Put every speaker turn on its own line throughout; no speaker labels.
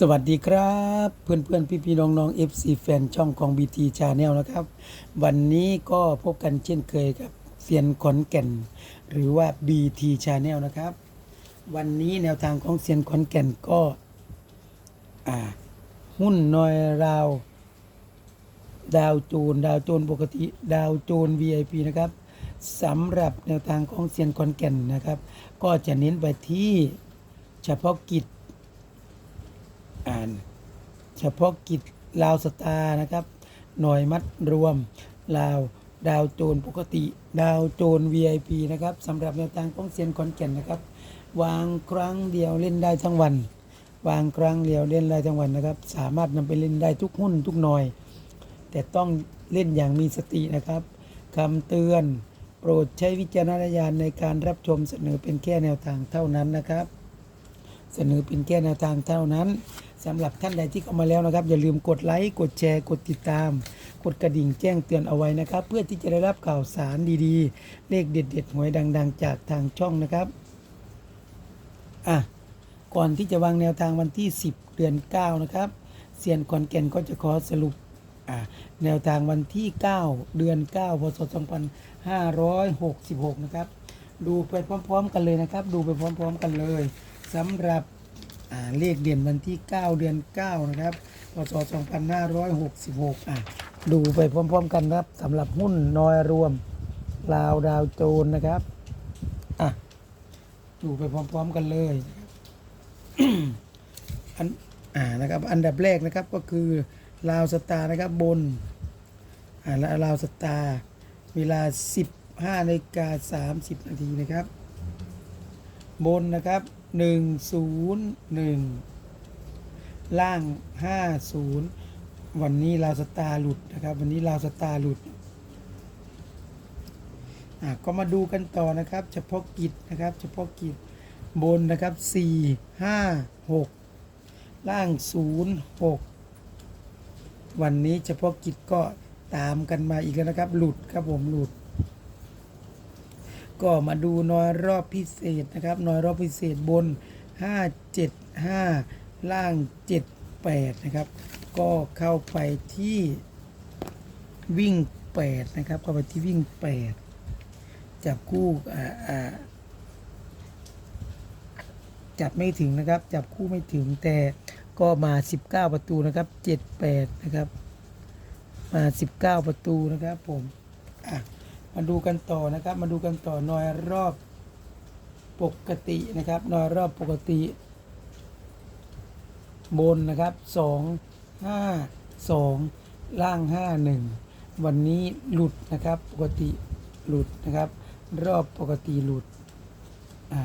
สวัสดีครับเพื่อนเพื่อนพี่พี่น้องน้อง FC แฟนช่องของ BT Channel นะครับ วันนี้ก็พบกันเช่นเคยกับเซียนขอนแก่น หรือว่า BT Channel นะครับ วันนี้แนวทางของเซียนขอนแก่นก็หุ้นนอยราว ดาวโจนดาวโจนปกติ ดาวโจน VIP นะครับสำหรับแนวทางของเซียนขอนแก่นนะครับ ก็จะเน้นไปที่เฉพาะกิจ อ่าน เฉพาะกิจลาวสตาร์นะครับ หน่วยมัดรวมลาวดาวโจนปกติ ดาวโจน VIP นะครับสำหรับแนวทางป้องเซียนขอนแก่นนะครับ วางครั้งเดียวเล่นได้ทั้งวัน วางครั้งเดียวเล่นได้ทั้งวันนะครับ สามารถนำไปเล่นได้ทุกหุ้นทุกหน่วย แต่ต้องเล่นอย่างมีสตินะครับคำเตือนโปรดใช้วิจารณญาณในการรับชมเสนอเป็นแค่แนวทางเท่านั้นนะครับ เสนอเป็นแค่แนวทางเท่านั้นสำหรับท่านใดที่เข้ามาแล้วนะครับ อย่าลืมกดไลค์กดแชร์กดติดตาม กดกระดิ่งแจ้งเตือนเอาไว้นะครับ เพื่อที่จะได้รับข่าวสารดีๆ เลขเด็ดๆหวยดัง ๆ จากทางช่องนะครับอะก่อนที่จะวางแนวทางวันที่ 10 เดือน 9 นะครับเซียนขอนแก่นก็จะขอสรุปอะแนวทางวันที่ 9 เดือน 9 พศ 2566 นะครับ ดูไปพร้อม ๆ กันเลยนะครับ ดูไปพร้อม ๆ กันเลย สำหรับเลขเด่นวันที่ 9 เดือน 9 นะครับพศ2566 อะ ดูไปพร้อม ๆ กันครับสำหรับหุ้นนอยรวมลาวดาวโจนนะครับ อะ ดูไปพร้อม ๆ กันเลยอันอ่านะครับ อันดับแรกนะครับก็คือลาวสตาร์นะครับบนอ่าและลาวสตาร์เวลา 15นาฬิกา30 นาทีนะครับ บนนะครับ 101ล่าง50วันนี้ลาวสตาร์หลุดนะครับ วันนี้ลาวสตาร์หลุดอะก็มาดูกันต่อนะครับ เฉพาะกิจนะครับ เฉพาะกิจบนนะครับ4 5 6ล่าง0 6วันนี้เฉพาะกิจก็ตามกันมาอีกแล้วนะครับ หลุดครับผมหลุด ก็มาดูนอยรอบพิเศษนะครับนอยรอบพิเศษบน 5 7 5 ล่าง 7 8 นะครับ ก็เข้าไปที่วิ่ง 8 นะครับ เข้าไปที่วิ่ง 8 จับคู่อ่าอ่าจับไม่ถึงนะครับ จับคู่ไม่ถึงแต่ก็มา 19 ประตูนะครับ 78 นะครับ มา 19 ประตูนะครับผมอะ มาดูกันต่อนะครับ มาดูกันต่อนอยรอบปกตินะครับนอยรอบปกติ บนนะครับสองห้าสองล่างห้าหนึ่งวันนี้หลุดนะครับ ปกติหลุดนะครับ รอบปกติหลุดอ่า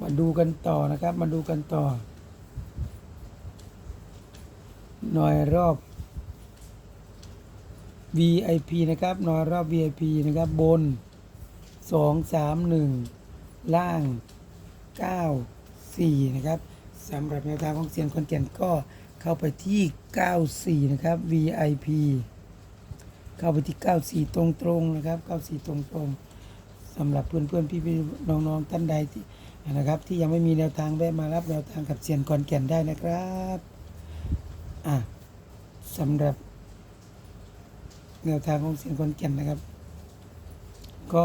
มาดูกันต่อนะครับ มาดูกันต่อหน่อยรอบ VIP นะครับนอยรอบ VIP นะครับบน 2 3 1 ล่าง 9 4 นะครับสำหรับแนวทางของเซียนคอนแก่นก็เข้าไปที่ 94 นะครับ VIP เข้าไปที่ 94 ตรงๆนะครับ 94 ตรงๆสำหรับเพื่อนๆพี่ๆน้องๆท่านใดที่นะครับ ที่ยังไม่มีแนวทางแวะมารับแนวทางกับเซียนคอนแก่นได้นะครับ อะสำหรับ แนวทางของเสียงคนแก่นนะครับ ก็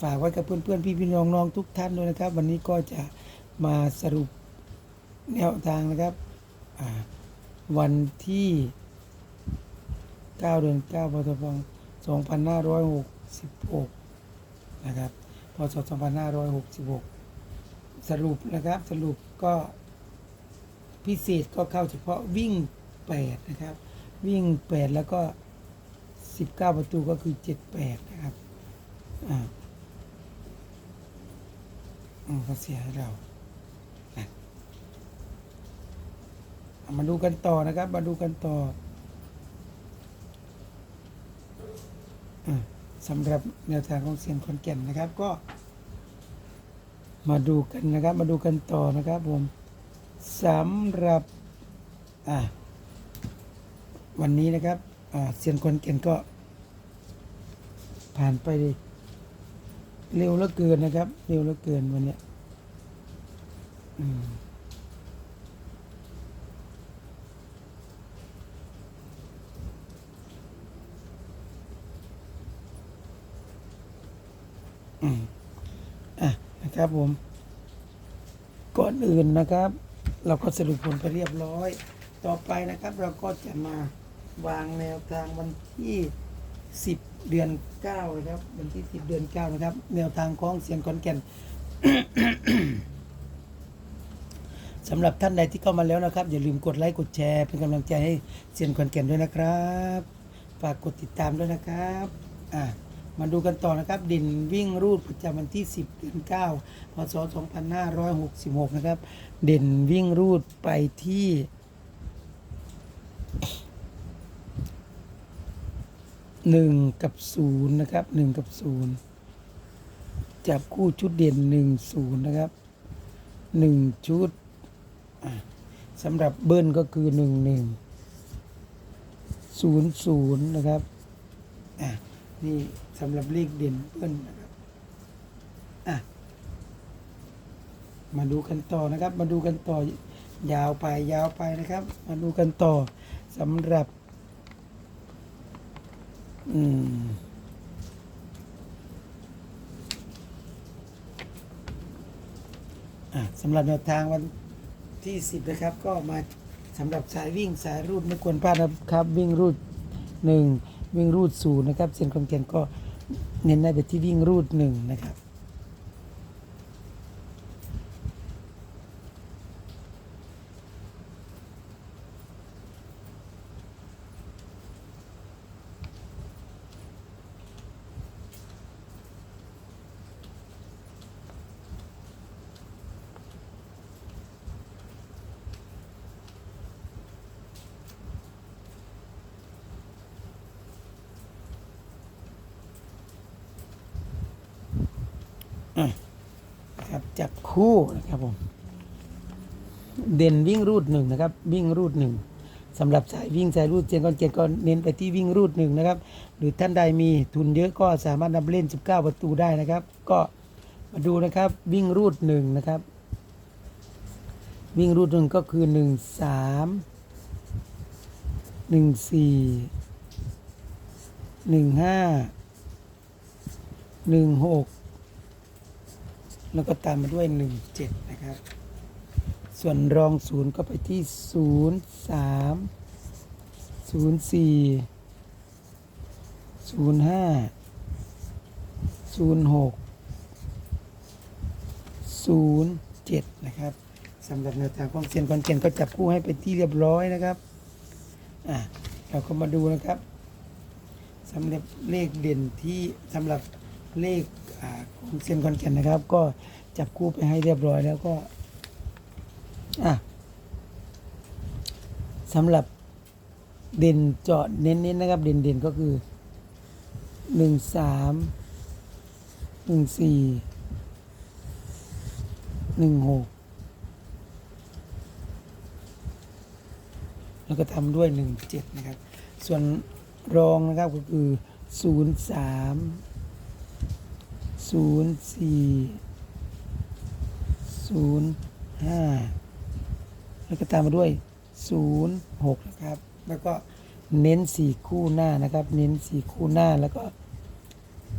ฝากไว้กับเพื่อนๆ พี่ๆน้องๆทุกท่านด้วยนะครับ วันนี้ก็จะมาสรุปแนวทางนะครับ วันที่ 9 เดือน9พศ2566 นะครับพศ2566 สรุปนะครับสรุปก็พิเศษก็เข้าเฉพาะวิ่ง 8 นะครับ วิ่ง 8 แล้วก็ 19 ประตูก็คือ 78 นะครับ อ่าอืมเขาเสียให้เรานะเอามาดูกันต่อนะครับ มาดูกันต่ออสำหรับแนวทางของเสียงคอนแก่นนะครับ ก็ มาดูกันนะครับ มาดูกันต่อนะครับผมสำหรับ อ่าวันนี้นะครับ เสียงคนเก่งก็ ผ่านไปเร็วแล้วเกินนะครับ เร็วแล้วเกินวันนี้อะนะครับผม ก่อนอื่นนะครับ เราก็สรุปผลไปเรียบร้อย ต่อไปนะครับ เราก็จะมา วางแนวทางวันที่ 10 เดือน9นะครับ วันที่ 10 เดือน9นะครับ แนวทางของเสียงขอนแก่นสำหรับท่านใดที่เข้ามาแล้วนะครับ อย่าลืมกดไลค์กดแชร์เป็นกำลังใจให้เซียนขอนแก่นด้วยนะครับฝากกดติดตามด้วยนะครับอะมาดูกันต่อนะครับ ดินวิ่งรูดประจำวันที่ 10เดือน9พศ2566 นะครับ เด่นวิ่งรูดไปที่ หนึ่งกับศูนย์นะครับหนึ่งกับศูนย์จับคู่ชุดเด่นหนึ่งศูนย์นะครับหนึ่งชุดสำหรับเบิ้ลก็คือหนึ่งหนึ่งศูนย์ศูนย์นะครับอะนี่สำหรับเลขเด่นเบิ้ลนะครับอะมาดูกันต่อนะครับ มาดูกันต่อยาวไปยาวไปนะครับ มาดูกันต่อสำหรับ อืมสำหรับแนวทางวันที่สิบนะครับ ก็มาสำหรับสายวิ่งสายรูดไม่ควรพลาดนะครับ วิ่งรูดหนึ่งวิ่งรูดศูนย์นะครับเซนคอนเกนก็เน้นได้ไปที่วิ่งรูดหนึ่งนะครับ ครับจับคู่นะครับผมเด่นวิ่งรูดหนึ่งนะครับวิ่งรูดหนึ่งสำหรับสายวิ่งสายรูดเจียนก้อนเจียนก้อนเน้นไปที่วิ่งรูดหนึ่งนะครับ หรือท่านใดมีทุนเยอะก็สามารถนำเล่น 19 ประตูได้นะครับ ก็มาดูนะครับวิ่งรูดหนึ่งนะครับ วิ่งรูดหนึ่งก็คือ 1 3 1 4 1 5 1 6 แล้วก็ตามมาด้วย 1 7 นะครับ ส่วนรองศูนย์ก็ไปที่ 0 3 0 4 0 5 0 6 0 7 นะครับสำหรับแนวทางของเซียนคอนเกนก็จับคู่ให้เป็นที่เรียบร้อยนะครับอะเราก็มาดูนะครับสำหรับเลขเด่นที่สำหรับ เลขของเซียนคอนแก่นนะครับ ก็จับคู่ไปให้เรียบร้อยแล้วก็อะสำหรับเด่นเจาะเน้นๆนะครับ เด่นๆก็คือหนึ่งสามหนึ่งสี่หนึ่งหกแล้วก็ทำด้วยหนึ่งเจ็ดนะครับ ส่วนรองนะครับก็คือศูนย์สาม ศูนย์สี่ศูนย์ห้าแล้วก็ตามมาด้วยศูนย์หกนะครับ แล้วก็เน้นสี่คู่หน้านะครับ เน้นสี่คู่หน้าแล้วก็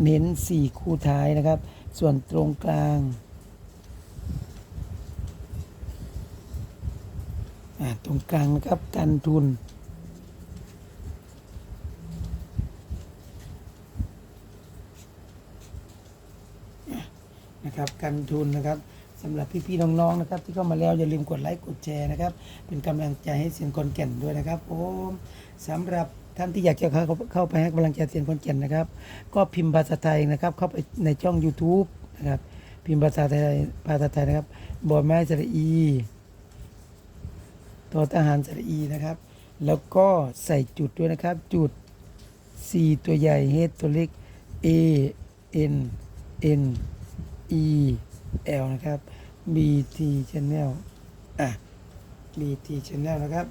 เน้นสี่คู่ท้ายนะครับ ส่วนตรงกลางตรงกลางนะครับกันทุน นะครับกันทุนนะครับสำหรับพี่ๆน้องๆนะครับ ที่เข้ามาแล้วอย่าลืมกดไลค์กดแชร์นะครับ เป็นกำลังใจให้เสียงคนแก่นด้วยนะครับผมสำหรับท่านที่อยากจะเข้าเข้าไปให้กำลังใจเสียงคนแก่นนะครับ ก็พิมพ์ภาษาไทยนะครับ เข้าไปในช่อง YouTube นะครับ พิมพ์ภาษาไทยภาษาไทยนะครับบอไม้สระอีต่อทหารสระอีนะครับ แล้วก็ใส่จุดด้วยนะครับ จุด C ตัวใหญ่ H ตัวเล็ก A N N E L นะครับ BT Channel อะ BT Channel นะครับ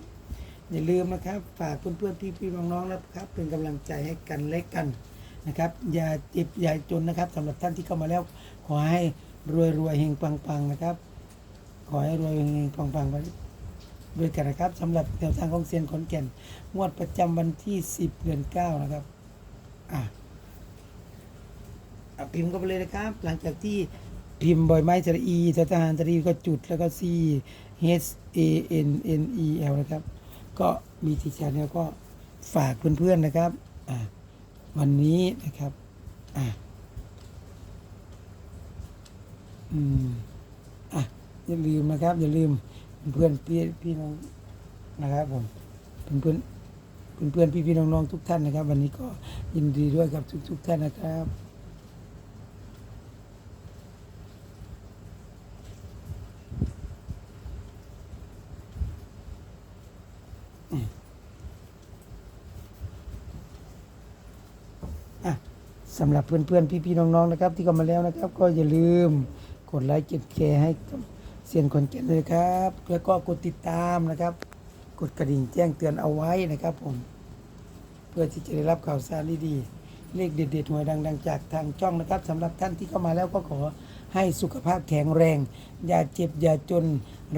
อย่าลืมนะครับ ฝากเพื่อนๆพี่ๆน้องๆนะครับ เป็นกำลังใจให้กันและกันนะครับ อย่าเจ็บอย่าจนนะครับสำหรับท่านที่เข้ามาแล้ว ขอให้รวยรวยๆเฮงปังๆนะครับ ขอให้รวยเฮงปังๆไปด้วยกันนะครับสำหรับแนวทางของเซียนขอนแก่นงวดประจำวันที่ 10 เดือน 9 นะครับ อะ พิมพ์เข้าไปเลยนะครับ หลังจากที่พิมพ์บอยไม้สระอีสทหารสระอีก็จุดแล้วก็ C H A N N E L นะครับ ก็มีทีชาแนลก็ฝากเพื่อนๆนะครับอ่าวันนี้นะครับอ่าอืมอะอย่าลืมนะครับ อย่าลืมเพื่อนพี่พี่น้องนะครับผมเพื่อนๆเพื่อนๆพี่น้องๆทุกท่านนะครับ วันนี้ก็ยินดีด้วยกับทุก ๆ ท่านนะครับ อะ สำหรับเพื่อนๆ พี่ๆ น้องๆ นะครับ ที่เข้ามาแล้วนะครับ ก็อย่าลืมกดไลค์กดแชร์ให้เซียนคนแก่นเลยครับ แล้วก็กดติดตามนะครับ กดกระดิ่งแจ้งเตือนเอาไว้นะครับผม เพื่อที่จะได้รับข่าวสารดีๆ เลขเด็ดๆหวยดังๆ จากทางช่องนะครับสำหรับท่านที่เข้ามาแล้วก็ขอให้สุขภาพแข็งแรง อย่าเจ็บอย่าจน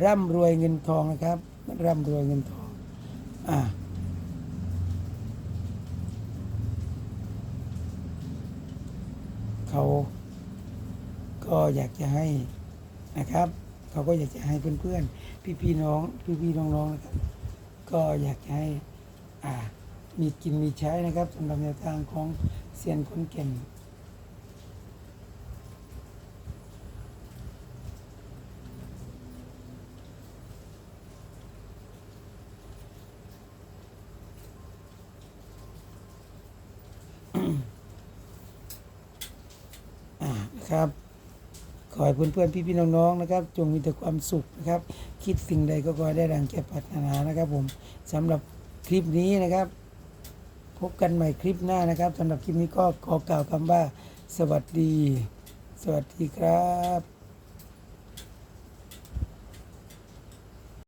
ร่ำรวยเงินทองนะครับร่ำรวยเงินทองอ่า เขาก็อยากจะให้นะครับ เขาก็อยากจะให้เพื่อนๆ พี่ๆน้องพี่ๆน้องๆนะครับก็อยากจะให้อ่ามีกินมีใช้นะครับสำหรับแนวทางของเซียนคนเก่ง ครับ ขอให้เพื่อนๆพี่ๆน้องๆนะครับ จงมีแต่ความสุขนะครับ คิดสิ่งใดก็ขอให้ได้ดังใจปรารถนานะครับ ผมสำหรับคลิปนี้นะครับ พบกันใหม่คลิปหน้านะครับสำหรับคลิปนี้ก็ขอกล่าวคำว่า สวัสดี สวัสดีครับ